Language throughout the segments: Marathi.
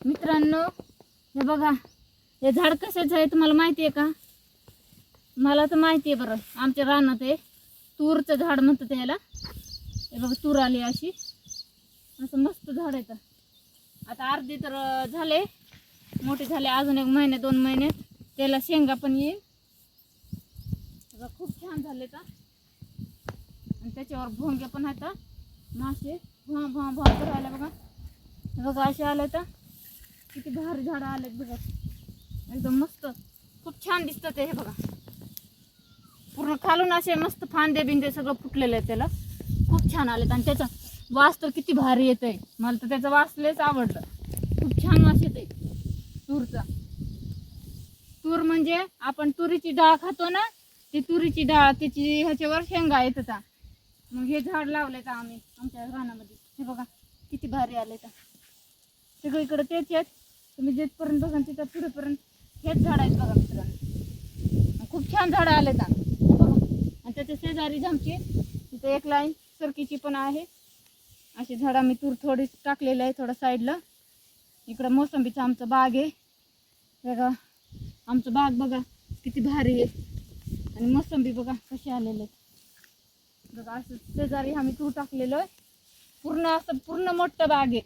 मित्रांनो हे बघा हे झाड कशाचं आहे तुम्हाला माहिती आहे का? मला तर माहिती आहे बरं आमच्या रानात आहे तूरचं झाड म्हणतात त्याला. हे बघा तूर आली अशी. असं मस्त झाड आहे तर. आता अर्धे तर झाले. मोठे झाले अजून एक महिने दोन महिने. त्याला शेंगा पण येईल. बघा, खूप छान झाले तर. आणि त्याच्यावर भोंगे पण आहेत मासे. भुवा भुवा भुवा करायला बघा. बघा असे आले तर. किती भारी झाडं आलेत बघा. एकदम मस्त. खूप छान दिसतं ते हे बघा. पूर्ण खालून असे मस्त फांदे बिंदे सगळं फुटलेलं आहे त्याला. खूप छान आलेत. आणि त्याचा वास तर किती भारी येत आहे मला तर त्याचा वास लयच आवडलं. खूप छान वास येते तूरचा. तूर म्हणजे आपण तुरीची डाळ खातो ना ती तुरीची डाळ त्याची ह्याच्यावर शेंगा येत होता मग हे झाड लावले का आम्ही आमच्या रानामध्ये हे बघा किती भारी आले तर सगळीकडे तेच आहेत. तुम्ही जिथपर्यंत बघा तिथं पुढेपर्यंत हेच झाड आहेत बघा मित्रांनो. खूप छान झाडं आले आहेत बघा आणि त्याच्या शेजारी आमची तिथं एक लाईन सरकीची पण आहे. अशी झाडं आम्ही तूर थोडी टाकलेली आहे थोडं साईडला. इकडं मोसंबीचं आमचं बाग आहे. बघा आमचं बाग बघा किती भारी आहे. आणि मोसंबी बघा कसे आलेले आहेत. बघा असं शेजारी आम्ही तूर टाकलेलं आहे. पूर्ण असं पूर्ण मोठं बाग आहे.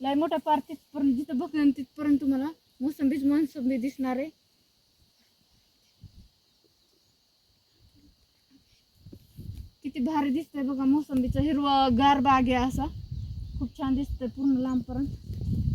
लय मोठा पार तिथपर्यंत जिथं बघणार तिथपर्यंत तुम्हाला मोसंबीच मोसंबी दिसणार आहे. किती भारी दिसतंय बघा मोसंबीचा. हिरवा गार बाग आहे असा. खूप छान दिसतंय पूर्ण लांबपर्यंत.